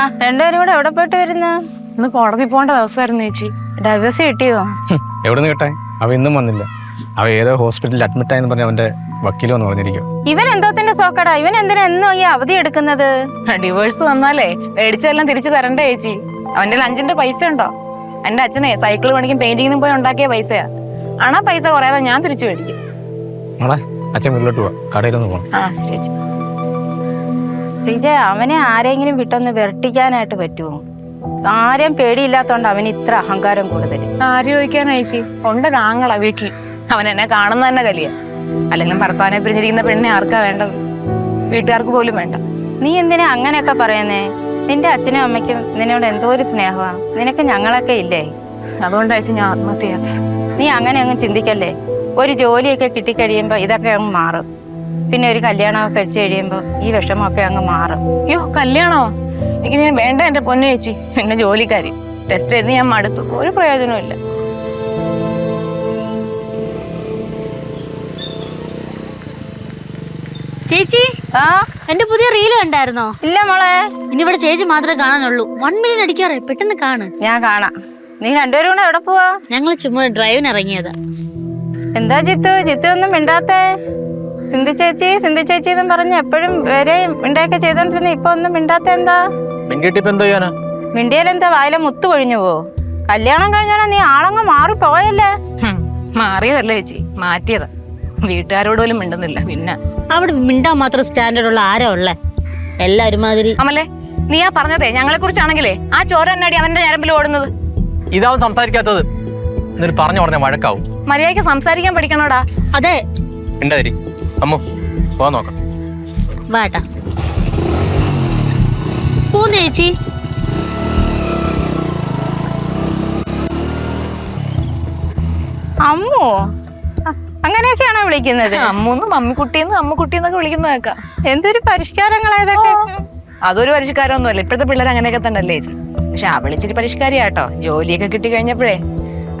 ആ രണ്ടുപേരും കൂടെ എവിടെ പോയിട്ട് വരുന്ന? ഇന്ന് കോടതി പോകേണ്ട ദിവസമായിരുന്നു ചേച്ചി. ഡൈവേഴ്സ് കിട്ടിയോ? എവിടെ നിന്ന് കിട്ടാൻ? അവ ഇന്നും വന്നില്ല. അവ ഏതോ ഹോസ്പിറ്റലിൽ അഡ്മിറ്റ് ആയെന്ന് പറഞ്ഞ അവന്റെ വക്കീലോന്ന് പറഞ്ഞിരിക്കും ഇവൻ എന്തോത്തിന്റെ സോക്കടാ. ഇവൻ എന്തിനാ എന്നോ ഈ അവധി എടുക്കുന്നത്? ഡിവോഴ്സ് വന്നാലേ മേടിച്ചതെല്ലാം തിരിച്ചു തരണ്ടേ ചേച്ചി. അവന്റെ ലഞ്ചിന്റെ പൈസ ഉണ്ടോ? എന്റെ അച്ഛനെ സൈക്കിൾ പണിക്കും പെയിന്റിങ്ങിനും പോയി ഉണ്ടാക്കിയ പൈസയാ. ആണാ പൈസ കുറയാതെ ഞാൻ തിരിച്ചു മേടിക്കും. അച്ഛൻ വീട്ടിലോട്ട് പോവാ. കടയിലൊന്ന് പോകണം ആ ശരി ചേച്ചി ശ്രീജ അവനെ ആരെങ്കിലും വിട്ടൊന്ന് വെർട്ടിക്കാനായിട്ട് പറ്റുമോ? ആരെയും പേടിയില്ലാത്തോണ്ട് അവന് ഇത്ര അഹങ്കാരം കൂടുതൽ ആര് ചോദിക്കാനാ ചേച്ചി? ഉണ്ടൊരാങ്ങളാ വീട്ടിൽ. അവൻ എന്നെ കാണുന്ന തന്നെ കലിയ. അല്ലെങ്കിൽ ഭർത്താവിനെ പിരിഞ്ഞിരിക്കുന്ന പെണ്ണെ ആർക്കാ വേണ്ടത്? വീട്ടുകാർക്ക് പോലും വേണ്ട. നീ എന്തിനാ അങ്ങനെയൊക്കെ പറയുന്നേ? നിന്റെ അച്ഛനും അമ്മയ്ക്കും നിന്നോട് എന്തോ ഒരു സ്നേഹമാ. നിനക്ക് ഞങ്ങളൊക്കെ ഇല്ലേ? അതുകൊണ്ടാ ചേച്ചി ഞാൻ ആത്മഹത്യ ചെയ്യാത്തത്. നീ അങ്ങനെ അങ്ങ് ചിന്തിക്കല്ലേ? ഒരു ജോലിയൊക്കെ കിട്ടിക്കഴിയുമ്പോൾ ഇതൊക്കെ അങ്ങ് മാറും. പിന്നെ ഒരു കല്യാണമൊക്കെ കഴിച്ചു കഴിയുമ്പോൾ ഈ വിഷമമൊക്കെ അങ്ങ് മാറും. അയ്യോ കല്യാണോ? എനിക്ക് ഞാൻ വേണ്ട എന്റെ പൊന്നു ചേച്ചി. പിന്നെ ജോലിക്കാരി. ടെസ്റ്റ് എഴുതി ഞാൻ മടുത്തു. ഒരു പ്രയോജനവും ഇല്ല. ചേച്ചി ആ? എന്റെ പുതിയ റീൽ കണ്ടായിരുന്നോ? ഇല്ല മോളെ. ഇനി ഇവിടെ ചേച്ചി മാത്രമേ കാണാനുള്ളൂ. വൺ മില്യൺ അടിക്കാറേ പെട്ടെന്ന് കാണ്. ഞാൻ കാണാം. നീ രണ്ടുപേരും കൂടെ എവിടെ പോവാ? ഞങ്ങൾ ചുമ്മാ ഡ്രൈവിന് ഇറങ്ങിയതാ. എന്താ ജിത്തു? ജിത്തു ഒന്നും മിണ്ടാത്തേ? സിന്ധു ചേച്ചി സിന്ധു ചേച്ചി എന്നും പറഞ്ഞ് എപ്പോഴും വരെ മിണ്ടൊക്കെ ചെയ്തോണ്ടിരുന്ന ഇപ്പൊ ഒന്നും മിണ്ടാത്ത എന്താ? മിണ്ടിയാലെന്താ വായിലെ മുത്തു കൊഴിഞ്ഞു പോ കല്യാണം കഴിഞ്ഞാലും നീ ആളങ്ങ് മാറിപ്പോയല്ലേ പോയല്ലേ? മാറിയതല്ല ചേച്ചി മാറ്റിയതാ. വീട്ടുകാരോട് പോലും മിണ്ടുന്നില്ല പിന്നെ. അവിടെ മിണ്ടാൻ മാത്രം സ്റ്റാൻഡേർഡ് ഉള്ള ആരാ ഉള്ളേ? എല്ലാരും മാതിരി അമലേ നീ ആ പറഞ്ഞതേ ഞങ്ങളെ കുറിച്ചാണെങ്കിലേ ആ ചോര എന്നാടി അവന്റെ ഞരമ്പിൽ ഓടുന്നത്. ഇതാവും സംസാരിക്കാത്തത്. എന്നിട്ട് പറഞ്ഞു പറഞ്ഞ വഴക്കാവും. മര്യാദയ്ക്ക് സംസാരിക്കാൻ പഠിക്കണോടാ? അതെ. മിണ്ടാതിരി അമ്മോ പോവാൻ നോക്കാം. വാട്ടാ പോന്ന് ചേച്ചി അമ്മോ അങ്ങനെയൊക്കെയാണോ വിളിക്കുന്നത്? അമ്മൂന്ന് മമ്മിക്കുട്ടിന്ന് അമ്മക്കുട്ടിന്നൊക്കെ വിളിക്കുന്ന കേക്കാം. എന്തൊരു പരിഷ്കാരങ്ങളായതൊക്കെ? അതൊരു പരിഷ്കാരമൊന്നുമല്ല. ഇപ്പോഴത്തെ പിള്ളേർ അങ്ങനെയൊക്കെ തന്നെ അല്ലേ ചേച്ചി പക്ഷെ അവളിച്ചിരി പരിഷ്കാരിയാട്ടോ. ജോലിയൊക്കെ കിട്ടി കഴിഞ്ഞപ്പോഴേ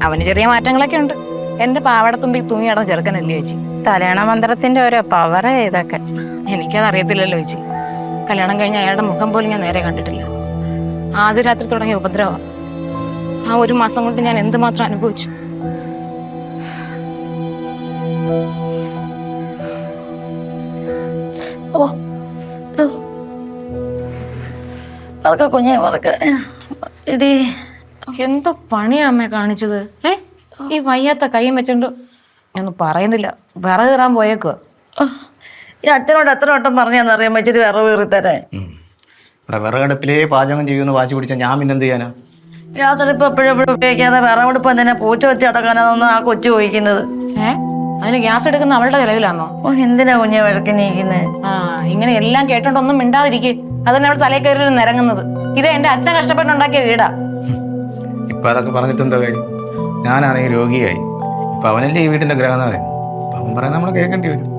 അവന് ചെറിയ മാറ്റങ്ങളൊക്കെ ഉണ്ട്. എന്റെ പാവടത്തുമ്പി തൂങ്ങി നടന്ന ചെറുക്കനല്ലേ ചേച്ചി? തലേണ മന്ത്രത്തിന്റെ ഓരോ പവറ ഇതൊക്കെ. എനിക്കത് അറിയത്തില്ലല്ലോ ചേച്ചി. കല്യാണം കഴിഞ്ഞ അയാളുടെ മുഖം പോലും ഞാൻ നേരെ കണ്ടിട്ടില്ല. ആദ്യ രാത്രി തുടങ്ങിയ ഉപദ്രവം. ആ ഒരു മാസം കൊണ്ട് ഞാൻ എന്തുമാത്രം അനുഭവിച്ചു? പതുക്കെ കുഞ്ഞെ പതുക്കെ ഇടി എന്തോ പണിയാ അമ്മ കാണിച്ചത്. ഏ? ഈ വയ്യാത്ത കൈയും വെച്ചോണ്ട് ഞാനൊന്നും പറയുന്നില്ല. വിറക് കയറാൻ പോയേക്കുക ഈ അച്ഛനോട് എത്ര വട്ടം പറഞ്ഞാന്നറിയാൻ വെച്ചിട്ട് വിറവ് കീറി തരാൻ ഇവിടെ വിറകടുപ്പിലേ പാചകം ചെയ്യുമെന്ന് വാശി പിടിച്ച ഞാൻ പിന്നെന്ത് ചെയ്യാനാ? ഗ്യാസ് അടുപ്പ് എപ്പോഴും എപ്പോഴും ഉപയോഗിക്കാതെ വിറകടുപ്പ് എന്തിനാ പൂച്ച വെച്ച് അടക്കാനാന്ന് ആ കൊച്ചു ചോദിക്കുന്നത് ഏ? അതിന് ഗ്യാസ് എടുക്കുന്ന അവളുടെ ചെലവിലാന്നോ? ഓ എന്തിനാ കുഞ്ഞെ വഴക്കി നീക്കുന്നത് ആ ഇങ്ങനെ എല്ലാം കേട്ടോണ്ടൊന്നും മിണ്ടാതിരിക്കെ. അതന്നെ അവൾ തലയിൽ കയറി നിരങ്ങുന്നത്. ഇത് എന്റെ അച്ഛൻ കഷ്ടപ്പെട്ടുണ്ടാക്കിയ വീടാ. ഇപ്പൊ അതൊക്കെ പറഞ്ഞിട്ട് എന്താ കാര്യം? ഞാനാണെങ്കിൽ രോഗിയായി. ഇപ്പൊ അവനല്ലേ ഈ വീടിന്റെ ഗ്രഹനാഥൻ അപ്പം അവൻ പറയാൻ നമ്മൾ കേൾക്കേണ്ടി വരും.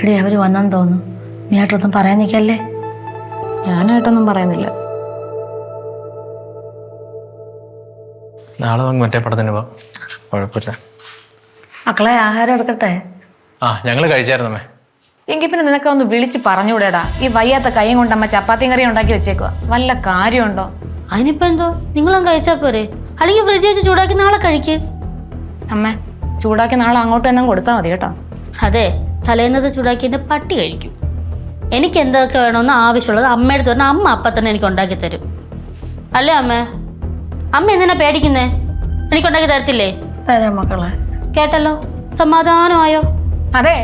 എടി അവർ വന്നെന്ന് തോന്നുന്നു. നീ ആയിട്ടൊന്നും പറയാൻ നിൽക്കല്ലേ ഞാനായിട്ടൊന്നും പറയുന്നില്ല. നാളെ നമുക്ക് മറ്റേ പടത്തിന് പോവാം. കുഴപ്പമില്ല. മക്കളെ ആഹാരം എടുക്കട്ടെ? ആ ഞങ്ങൾ കഴിച്ചായിരുന്നമ്മേ എങ്കിൽ പിന്നെ നിനക്ക് ഒന്ന് വിളിച്ച് പറഞ്ഞുകൂടെടാ. ഈ വയ്യാത്ത കൈയും കൊണ്ട് അമ്മ ചപ്പാത്തിയും കറിയും ഉണ്ടാക്കി വെച്ചേക്കുക വല്ല കാര്യമുണ്ടോ? അതിനിപ്പോ എന്തോ? നിങ്ങളും കഴിച്ചാ പോരെ. അല്ലെങ്കിൽ ഫ്രിഡ്ജ് വെച്ച് ചൂടാക്കി നാളെ കഴിക്ക്. അമ്മ ചൂടാക്കി നാളെ അങ്ങോട്ട് തന്നെ കൊടുത്താൽ മതി കേട്ടോ. അതെ തലേന്നത് ചൂടാക്കി എന്റെ പട്ടി കഴിക്കും. എനിക്ക് എന്തൊക്കെ വേണമെന്ന് ആവശ്യമുള്ളത് അമ്മയുടെ തന്നെ പറഞ്ഞാൽ അമ്മ അപ്പ തന്നെ എനിക്ക് ഉണ്ടാക്കി തരും. അല്ലേ അമ്മ? അമ്മ എന്തിനാ പേടിക്കുന്നേ? എനിക്ക് ഉണ്ടാക്കി തരത്തില്ലേ? തരാം മക്കളെ. കേട്ടല്ലോ? സമാധാനമായോ? അതെ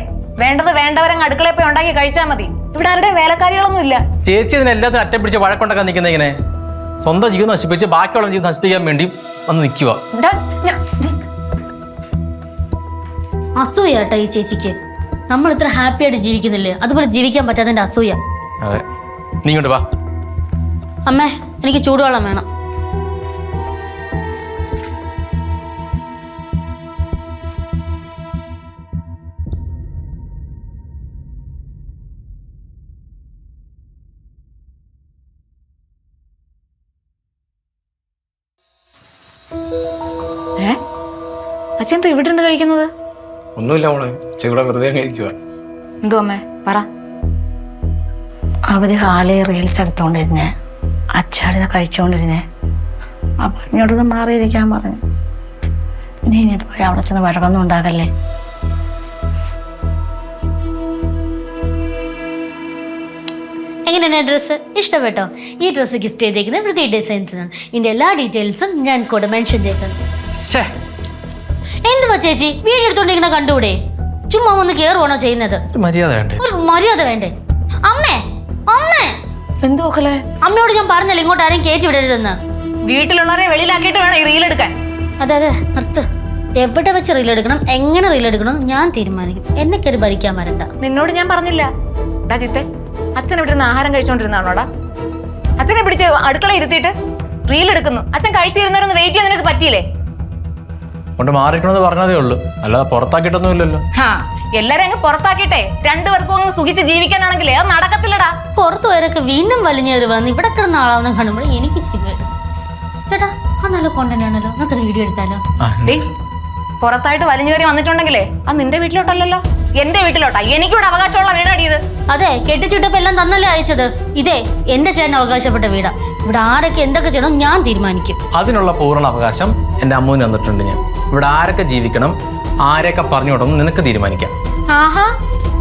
വേണ്ടത് വേണ്ടവരങ്ങ് അടുക്കളയിൽ പോയി ഉണ്ടാക്കി കഴിച്ചാൽ മതി. ഇവിടെ ആരുടെ വേലക്കാരികളൊന്നും ഇല്ല. ചേച്ചി ഇതിന് എല്ലാത്തിനും അറ്റം പിടിച്ച് വഴക്കുണ്ടാക്കാൻ നിൽക്കുന്ന ഇങ്ങനെ സ്വന്തം ജീവിതം നശിപ്പിച്ച് ബാക്കിയുള്ള ജീവിതം നശിപ്പിക്കാൻ വേണ്ടി വന്ന് നിൽക്കുക. അസൂയാട്ടോ ഈ ചേച്ചിക്ക്. നമ്മൾ ഇത്ര ഹാപ്പി ആയിട്ട് ജീവിക്കുന്നില്ലേ? അതുപോലെ ജീവിക്കാൻ പറ്റാത്തതിന്റെ അസൂയ. അതെ. നീ ഇങ്ങോട്ട് വാ. അമ്മേ എനിക്ക് ചൂടുവെള്ളം വേണം. അച്ഛൻ എന്തോ ഇവിടെ ഇരുന്ന് കഴിക്കുന്നത്? ഒന്നുമില്ല മോളെ. ചെവിടെ വെറുതെ ഇരിക്കുക എന്തോ അമ്മേ? പറ. അവർ ഹാളിൽ റീൽസ് എടുത്തോണ്ടിരുന്നേ. അച്ചാടിനെ കഴിച്ചോണ്ടിരുന്നേ. അപ്പൊ ഇങ്ങോട്ടൊന്ന് മാറിയിരിക്കാൻ പറഞ്ഞു. നീ ഇങ്ങോട്ട് പോയി അവിടെ ചെന്ന് വഴക്കൊന്നും ഉണ്ടാകല്ലേ എങ്ങനെയാണ് ഡ്രസ്സ് ഇഷ്ടപ്പെട്ടോ? ഈ ഡ്രസ്സ് ഗിഫ്റ്റ് ചെയ്തേക്കുന്നത് പ്രതി ഡിസൈൻസിനാണ് ഇതിന്റെ എല്ലാ ഡീറ്റെയിൽസും ഞാൻ കൂടെ മെൻഷൻ ചെയ്തിട്ടുണ്ട് എന്തുവാ ചേച്ചി? വീഡിയോ ഇങ്ങനെ കണ്ടുകൂടെ? ചുമ്മാ ഒന്ന് കേറുവാണോ ചെയ്യുന്നത്? മര്യാദ വേണ്ടേ? ഒരു മര്യാദ വേണ്ടേ? അമ്മേ അമ്മേ! എന്തോ മക്കളെ? അമ്മയോട് ഞാൻ പറഞ്ഞല്ലോ ഇങ്ങോട്ട് ആരെയും കേച്ചി വിടരുതെന്ന്. വീട്ടിലുള്ളവരെ വെളിയിലാക്കിയിട്ട് വേണം ഈ റീൽ എടുക്കാൻ. അതെ അതെ നിർത്ത്. എവിടെ വെച്ച് റീൽ എടുക്കണം? എങ്ങനെ റീൽ എടുക്കണം? ഞാൻ തീരുമാനിക്കും. എന്നെ കയറി ഭരിക്കാൻ വരണ്ട. നിന്നോട് ഞാൻ പറഞ്ഞില്ല. ജിത്തെ അച്ഛൻ ഇവിടെ നിന്ന് ആഹാരം കഴിച്ചോണ്ടിരുന്നാണോടാ അച്ഛനെ പിടിച്ച് അടുക്കള ഇരുത്തിയിട്ട് റീൽ എടുക്കുന്നു. അച്ഛൻ കഴിച്ചിരുന്നവരൊന്ന് വെയിറ്റ് ചെയ്യാൻ നിനക്ക് പറ്റിയില്ലേ? കൊണ്ട് മാറിക്കണമെന്ന് പറഞ്ഞതേ ഉള്ളൂ. അല്ലാതെ പുറത്താക്കിയിട്ടൊന്നും ഇല്ലല്ലോ ഹാ എല്ലാരും അങ്ങ് പുറത്താക്കിട്ടെ രണ്ടുപേർക്കും അങ്ങ് സുഖിച്ച് ജീവിക്കാനാണെങ്കിലേ അത് നടക്കത്തില്ലടാ. പുറത്തു വരൊക്കെ വീണ്ടും വലിഞ്ഞേറി വന്ന് ഇവിടെ കിടന്ന ആളാവുന്ന കാണുമ്പോൾ എനിക്ക് ചിരി വരും. ചേട്ടാ ആ നല്ല കോണ്ടന്റ് ആണല്ലോ. നമുക്ക് വീഡിയോ എടുത്താലോ? ആ, പുറത്തായിട്ട് വലിഞ്ഞു കയറി വന്നിട്ടുണ്ടെങ്കിലേ അത് നിന്റെ വീട്ടിലോട്ടല്ലല്ലോ. എന്റെ വീട്ടിലോട്ടാ. എനിക്കിവിടെ അവകാശമുള്ള വീടാടി ഇത്. അതെ കെട്ടിച്ചിട്ടപ്പോ എല്ലാം തന്നല്ലേ അയച്ചത്? ഇതേ എന്റെ ചേട്ടൻ അവകാശപ്പെട്ട വീടാ. ഇവിടെ ആരൊക്കെ എന്തൊക്കെ ചെയ്യണം ഞാൻ തീരുമാനിക്കും. അതിനുള്ള പൂർണ അവകാശം എന്റെ അമ്മുവിന് തന്നിട്ടുണ്ട് ഞാൻ. ഇവിടെ ആരൊക്കെ ജീവിക്കണം ആരൊക്കെ പറഞ്ഞു വിടണം നിനക്ക് തീരുമാനിക്കാം. ആഹാ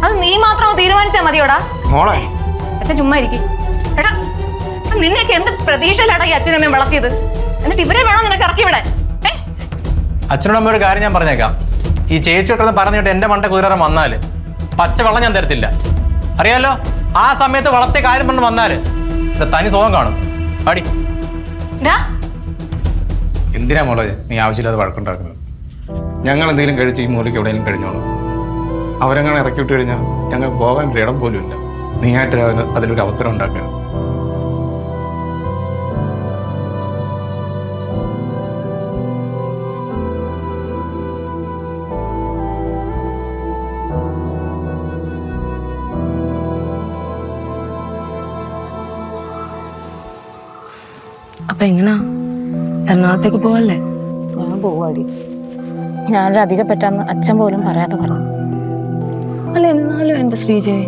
അത് നീ മാത്രം തീരുമാനിച്ചാ മതിയോടാ? മോളെ. അച്ഛൻ ചുമ്മാ ഇരിക്കും. എടാ എടാ, നിന്നെയൊക്കെ എന്ത് പ്രതീക്ഷയിലാടാ ഈ അച്ഛനും അമ്മയും വളർത്തിയത്? എന്നിട്ട് ഇവരെ വേണോ നിനക്ക് ഇറക്കി വിടാൻ? ഏ? അച്ഛനോട് അമ്മ ഒരു കാര്യം ഞാൻ പറഞ്ഞേക്കാം. ഈ ചേച്ചിയോട്ടൊന്ന് പറഞ്ഞിട്ട് എന്റെ മണ്ട കുതിരം വന്നാൽ പച്ചവെള്ളം ഞാൻ തരത്തില്ല. അറിയാലോ? ആ സമയത്ത് വളർത്തിയ കാര്യം പറഞ്ഞ് വന്നാൽ തനി സുഖം കാണും. അടി. എന്തിനാ മോളെ നീ ആവശ്യമില്ലാതെ വഴക്കുണ്ടാക്കുന്നത്? ഞങ്ങൾ എന്തെങ്കിലും കഴിച്ച് ഈ മൂലയ്ക്ക് എവിടെയെങ്കിലും കഴിഞ്ഞോളൂ. അവരങ്ങനെ ഇറക്കി വിട്ട് കഴിഞ്ഞാൽ ഞങ്ങൾ പോകാൻ ഒരു ഇടം പോലും ഇല്ല. നീ ആയിട്ട് അതിലൊരു അവസരം ഉണ്ടാക്കുക അപ്പൊ എങ്ങനാ? എറണാകുളത്തേക്ക് പോവല്ലേ? ഞാൻ പോവാടി. ഞാനൊരു അധികം പറ്റാന്ന് അച്ഛൻ പോലും പറയാതെ പറഞ്ഞു. അല്ല എന്നാലും എന്റെ ശ്രീജയ്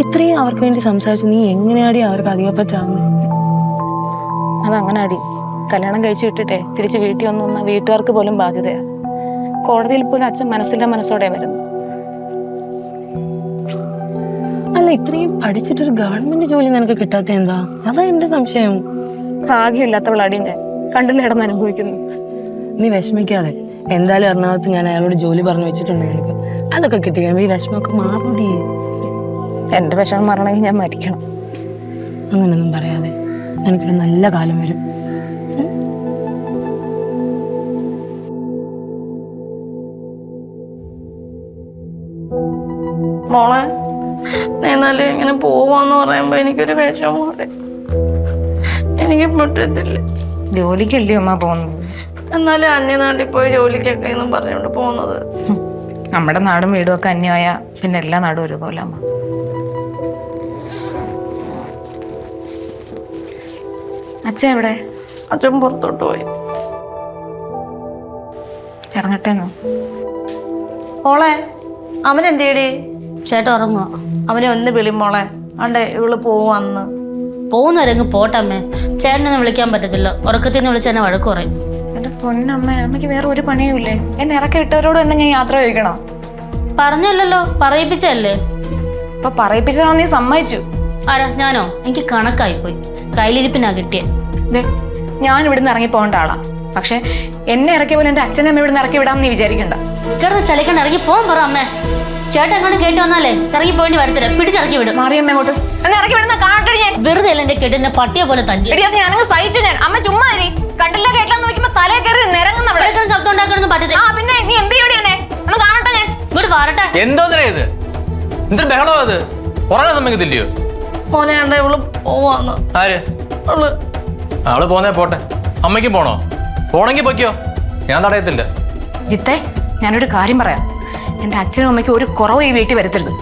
ഇത്രയും അവർക്ക് വേണ്ടി സംസാരിച്ച് നീ എങ്ങനെയാടി അവർക്ക് അധികപ്പറ്റാവുന്നത് അതങ്ങനെ അടി കല്യാണം കഴിച്ചു വിട്ടിട്ടെ തിരിച്ച് വീട്ടിൽ വന്നു വന്ന വീട്ടുകാർക്ക് പോലും ബാധ്യതയാ. കോടതിയിൽ പോലും അച്ഛൻ മനസ്സിന്റെ മനസ്സോടെ വരുന്നു. അല്ല ഇത്രയും പഠിച്ചിട്ടൊരു ഗവൺമെന്റ് ജോലി നിനക്ക് കിട്ടാത്ത എന്താ? അതാ എന്റെ സംശയം. ഭാഗ്യമില്ലാത്തവളടി ഞാൻ. കണ്ടില്ല ഇടന്ന് അനുഭവിക്കുന്നു. നീ വിഷമിക്കാതെ. എന്തായാലും എറണാകുളത്ത് ഞാൻ അയാളോട് ജോലി പറഞ്ഞു വെച്ചിട്ടുണ്ട് നിനക്ക് അതൊക്കെ കിട്ടി കഴിയുമ്പോൾ ഈ വിഷമമൊക്കെ മാറൂടി. എന്റെ വിഷമം മാറണമെങ്കിൽ ഞാൻ മരിക്കണം. അങ്ങനൊന്നും പറയാതെ എനിക്കൊരു നല്ല കാലം വരും. മോളെ എന്നാലും ഇങ്ങനെ പോവാന്ന് പറയുമ്പോ എനിക്കൊരു വിഷമമുണ്ട് എനിക്ക് പറ്റത്തില്ല. ജോലിക്കല്ലേ അമ്മ പോകുന്നത്? എന്നാലും അന്യനാട്ടിൽ പോയി ജോലിക്കൊക്കെ എന്നും പറഞ്ഞുകൊണ്ട് പോകുന്നത്. നമ്മുടെ നാടും വീടും ഒക്കെ അന്യമായ പിന്നെ എല്ലാ നാടും ഒരുപോലെ അമ്മ. അച്ഛൻ എവിടെ? അച്ഛൻ പുറത്തോട്ട് പോയി. ഇറങ്ങട്ടെ മോളെ അവൻ എന്തേടി ചേട്ട ഉറങ്ങുക അവനെ ഒന്ന് വിളി മോളെ. അണ്ടേ ഇവൾ പോവാന്ന്. പോകുന്നവരെങ്ങ് പോട്ടമ്മേ ചേട്ടനൊന്നും വിളിക്കാൻ പറ്റത്തില്ല. ഉറക്കത്തിൽ നിന്ന് വിളിച്ച് എന്നെ വഴക്ക് പറയും. പൊന്നമ്മ അമ്മയ്ക്ക് വേറെ ഒരു പണിയുമില്ലേ? എന്നെ ഇറക്കി ഇട്ടവരോട് തന്നെ ഞാൻ യാത്ര ചോദിക്കണോ? പറഞ്ഞല്ലോ പറയിപ്പിച്ചല്ലേ ഇപ്പൊ പറയിപ്പിച്ചതാണോ നീ സമ്മതിച്ചു? ആരാ ഞാനോ? എനിക്ക് കണക്കായി പോയി കയ്യിലിരിപ്പിനാ കിട്ടിയ. ഞാൻ ഇവിടുന്ന് ഇറങ്ങി പോകേണ്ട ആളാ. പക്ഷെ എന്നെ ഇറക്കിയ പോലെ എന്റെ അച്ഛനെ അമ്മ ഇവിടുന്ന് ഇറക്കി വിടാന്ന് നീ വിചാരിക്കണ്ട. കിടന്ന് ചലിക്കണ്ട ഇറങ്ങി പോകാൻ പറ അമ്മേ. ചേട്ടൻ എങ്ങനെ കേട്ട് വന്നാലേ ഇറങ്ങി പോയിട്ട് വരത്തില്ല. പിടിച്ചിറക്കി വിടും. മാറിയമ്മ അങ്ങോട്ട്. ഇറക്കി വിടുന്ന കാട്ടടി ഞാൻ വെറുതെ അല്ല എന്റെ കെട്ടിന്റെ പട്ടിയെ പോലെ തന്നെ ഞാനങ്ങ് സഹിച്ചു ഞാൻ. അമ്മ ചുമ്മാ. കണ്ടില്ല കേട്ടില്ല നോക്കുമ്പോ തലേ കയറി കേൾക്കാൻ ശബ്ദം ഉണ്ടാക്കാനൊന്നും ആ പറ്റത്തില്ല പിന്നെ നീ എന്ത് ചെയ്യടി എന്നെ? ഒന്ന് കാണട്ടെ ഞാൻ. ഇങ്ങോട്ട് വാറട്ടെ എന്തോന്നേ ഇത്? എന്തൊരു ബഹളോ അത് ഉറങ്ങാൻ സമ്മതിക്കത്തില്ലയോ മോനെ ഇവൾ പോവാന്ന്. ആര്? അവൾ അവൾ പോന്നേ പോട്ടെ. അമ്മയ്ക്ക് പോണോ? പോണെങ്കി പൊയ്ക്കോ. ഞാൻ തടയത്തില്ല. ജിത്തെ ഞാനൊരു കാര്യം പറയാം. എന്റെ അച്ഛനും അമ്മയ്ക്കും ഒരു കുറവ് ഈ വീട്ടിൽ വരുത്തരുത്.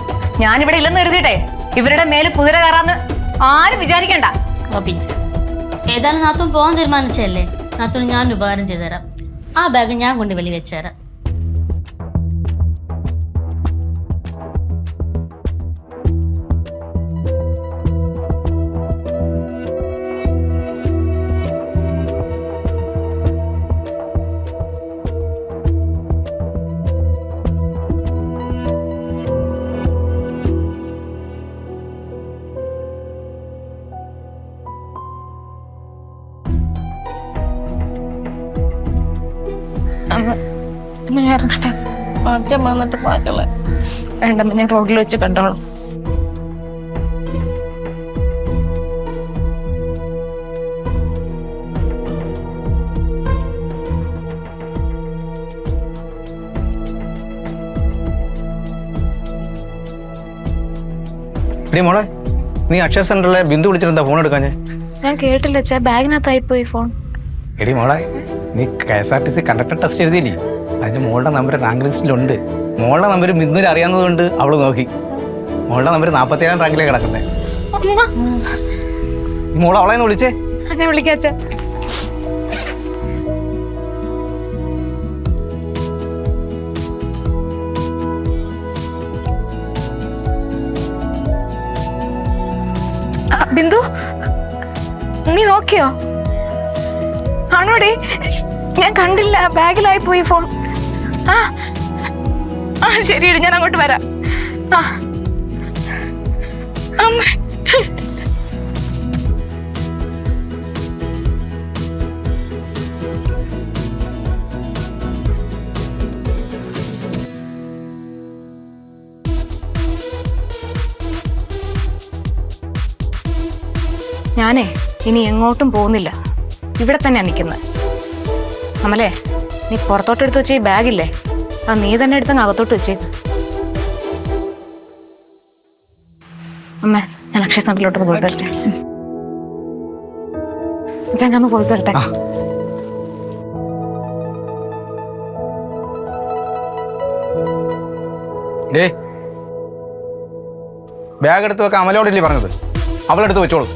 ഞാനിവിടെ ഇല്ലെന്ന് കരുതിയിട്ടെ ഇവരുടെ മേലെ കുതിര കയറാന്ന് ആരും വിചാരിക്കണ്ട. പിന്നെ? ഏതായാലും നാത്തും പോകാൻ തീരുമാനിച്ചല്ലേ നാത്തുന് ഞാൻ ഉപകാരം ചെയ്തുതരാം. ആ ബാഗ് ഞാൻ കൊണ്ട് വെളി വെച്ചുതരാം. അച്ഛൻ വന്നിട്ട് പാക്കളെ വേണ്ടമ്മ ഞാൻ റോഡിൽ വെച്ച് കണ്ടോളാം. എടി മോളെ നീ അക്ഷയ സെന്ററിലെ ബിന്ദു വിളിച്ചിരുന്ന ഫോൺ എടുക്കാഞ്ഞേ? ഞാൻ കേട്ടില്ല ബാഗിനകത്തായി പോയി ഫോൺ എടി മോളെ നീ K S R T C conductor test എഴുതിയില്ലേ? അതിന്റെ മോളുടെ നമ്പർ റാങ്ക് ലിസ്റ്റിലുണ്ട്. മോളുടെ നമ്പർ ബിന്ദുവിന് അറിയാവുന്നതുകൊണ്ട് അവൾ നോക്കി. മോളുടെ നമ്പർ നാൽപ്പത്തിയേഴാം റാങ്കിലേ കിടക്കുന്നത് മോളെ അവളെ ഒന്ന് വിളിച്ചേ. ഞാൻ വിളിക്കാച്ച ബിന്ദു നീ നോക്കിയോ? ആണോടെ? ഞാൻ കണ്ടില്ല ബാഗിലായി പോയി ഫോൺ ആ. ആ ഞാൻ അങ്ങോട്ട് വരാം. ഞാനേ ഇനി എങ്ങോട്ടും പോകുന്നില്ല. ഇവിടെ തന്നെയാണ് നിൽക്കുന്നത് അമലേ നീ പുറത്തോട്ട് എടുത്ത് വെച്ച ഈ ബാഗില്ലേ? ആ നീ തന്നെ എടുത്തങ്ങ് അകത്തോട്ട് വെച്ചേക്ക് അമ്മ ഞാൻ അക്ഷയ സെന്ററിലോട്ട് പോയിട്ട് വരട്ടെ. ഞാൻ ഒന്ന് പോയിട്ട് വരട്ടെ. ബാഗ് എടുത്ത് വെക്കാൻ അമലോടല്ലേ പറഞ്ഞത്? അവളെടുത്ത് വെച്ചോളൂ.